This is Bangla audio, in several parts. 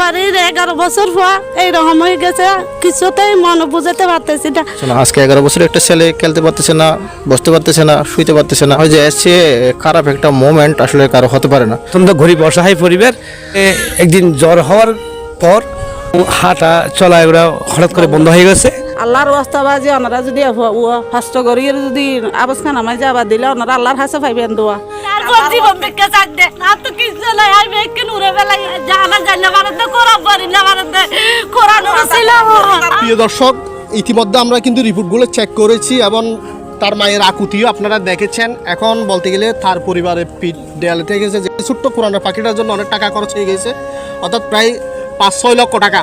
বাড়ির এগারো বছর পর এইরকম হয়ে গেছে কিছুতেই মনে বুঝাতে পারতেছি না। আজকে এগারো বছর একটা ছেলে খেলতে পারতেছে না বসতে পারতেছে না শুইতে পারতেছে না। ওই যে এসছে খারাপ একটা মোমেন্ট আসলে কারও হতে পারে না। অত্যন্ত গরিব অসহায় পরিবার। এ, একদিন জ্বর হওয়ার পর হাঁটা চলা এগুলো হঠাৎ করে বন্ধ হয়ে গেছে। আল্লাহর ওয়াস্তাবাজি ওনারা যদি ফার্স্ট করিয়ে যদি আবাস খান আমায় যাবা দিলে ওনারা আল্লাহর হাসে পাইবেন দোয়া। তারপর জীবন থেকে চাকতে আর তো কিছু নাই আমি প্রিয় দর্শক ইতিমধ্যে আমরা কিন্তু রিপোর্টগুলো চেক করেছি এবং তার মায়ের আকুতিও আপনারা দেখেছেন। এখন বলতে গেলে তার পরিবারের পিঠ দেয়ালে থেকে গেছে। যে ছোট্ট কোরআনের পাখিটার জন্য অনেক টাকা খরচ হয়ে গেছে। অর্থাৎ প্রায় পাঁচ ছয় লক্ষ টাকা।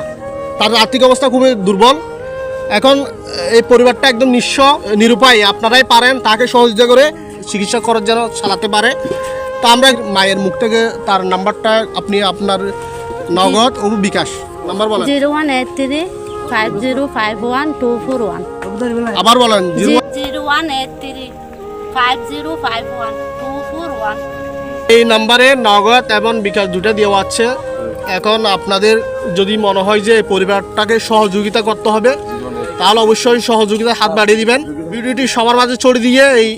তার আর্থিক অবস্থা খুবই দুর্বল। এখন এই পরিবারটা একদম নিঃস্ব নিরুপায়। আপনারাই পারেন তাকে সহযোগিতা করে চিকিৎসা খরচ যেন চালাতে পারে। তা আমরা মায়ের মুখ থেকে তার নাম্বারটা আপনি আপনার নগদ ও বিকাশ নাম্বার বলেন। Zero one eight three five zero five one two four one. আবার বলেন zero one eight three five zero five one two four one. এই নাম্বারে নগদ এবং বিকাশ দুটো দেওয়া আছে। এখন আপনাদের যদি মনে হয় যে পরিবারটাকে সহযোগিতা করতে হবে তাহলে অবশ্যই সহযোগিতা হাত বাড়িয়ে দিবেন। ভিডিওটি সবার মাঝে ছড়িয়ে দিয়ে এই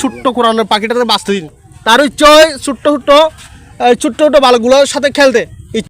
ছোট্ট কোরআনের পাখিটাকে বাঁচতে দিন। তার ইচ্ছে হয় ছোট্ট ছোট্ট ছোট্ট ছোট্ট বালকগুলোর সাথে খেলতে।